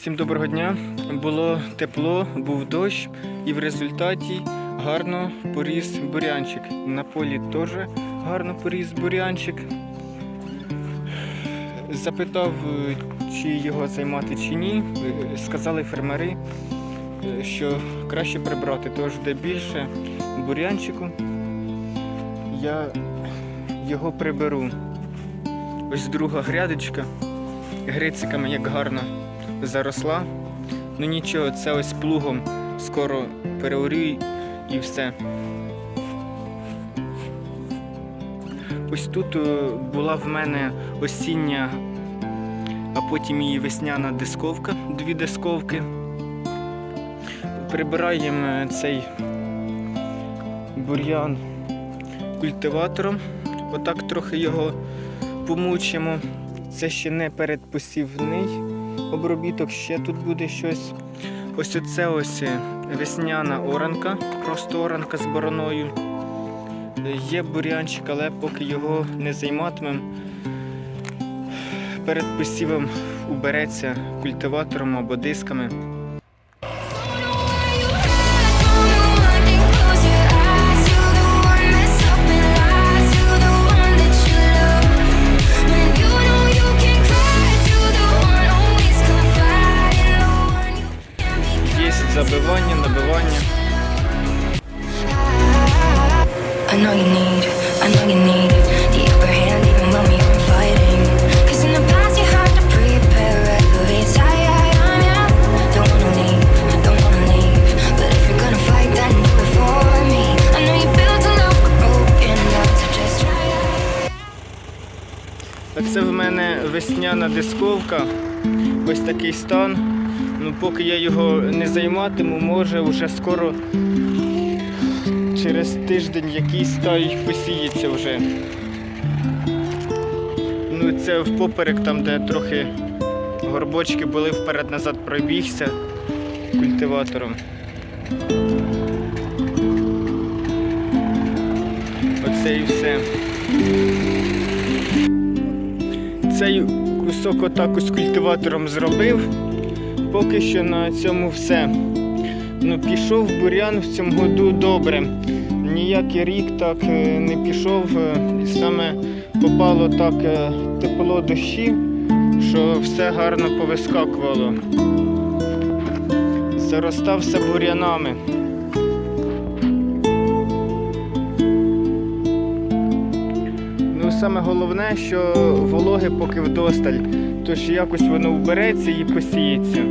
Всім доброго дня. Було тепло, був дощ, і в результаті гарно поріс бурянчик. На полі теж гарно поріс бурянчик. Запитав, е, чи його займати чи ні. Е, Сказали фермери, е, що краще прибрати, тож де більше бурянчику. Я його приберу. Ось друга грядочка. Грициками як гарно заросла. Ну нічого, це ось плугом скоро переорю і все. Ось тут була в мене осіння, а потім і весняна дисковка, дві дисковки. Прибираємо е, цей бур'ян культиватором. Отак трохи його помучимо. Це ще не передпосівний обробіток, ще тут буде щось. Ось оце ось е, весняна оранка, просто оранка з бороною. Є бурянчик, але поки його не займатимемо, перед посівом убереться культиватором або дисками. Забивання, набивання. I know you need, I know you need the upper hand even when we aren't fighting. Cause in the past you had to prepare every time, yeah. Don't wanna leave, don't wanna leave. But if you're gonna fight, then do it for me. I know you built a love broken love, so just try it. Це в мене весняна дисковка. Ось такий стан. Ну, поки я його не займатиму, може вже скоро через тиждень якийсь та й посіється вже. Ну, це впоперек, там, де трохи горбочки були вперед-назад пробігся культиватором. Оце і все. Цей кусок отак ось культиватором зробив. Поки що на цьому все. Ну, пішов бурян в цьому году добре. Ніякий рік так е, не пішов. е, І саме попало так е, тепло дощі, що все гарно повискакувало. Заростався бурянами. Ну, саме головне, що вологи поки вдосталь, тож якось воно вбереться і посіється.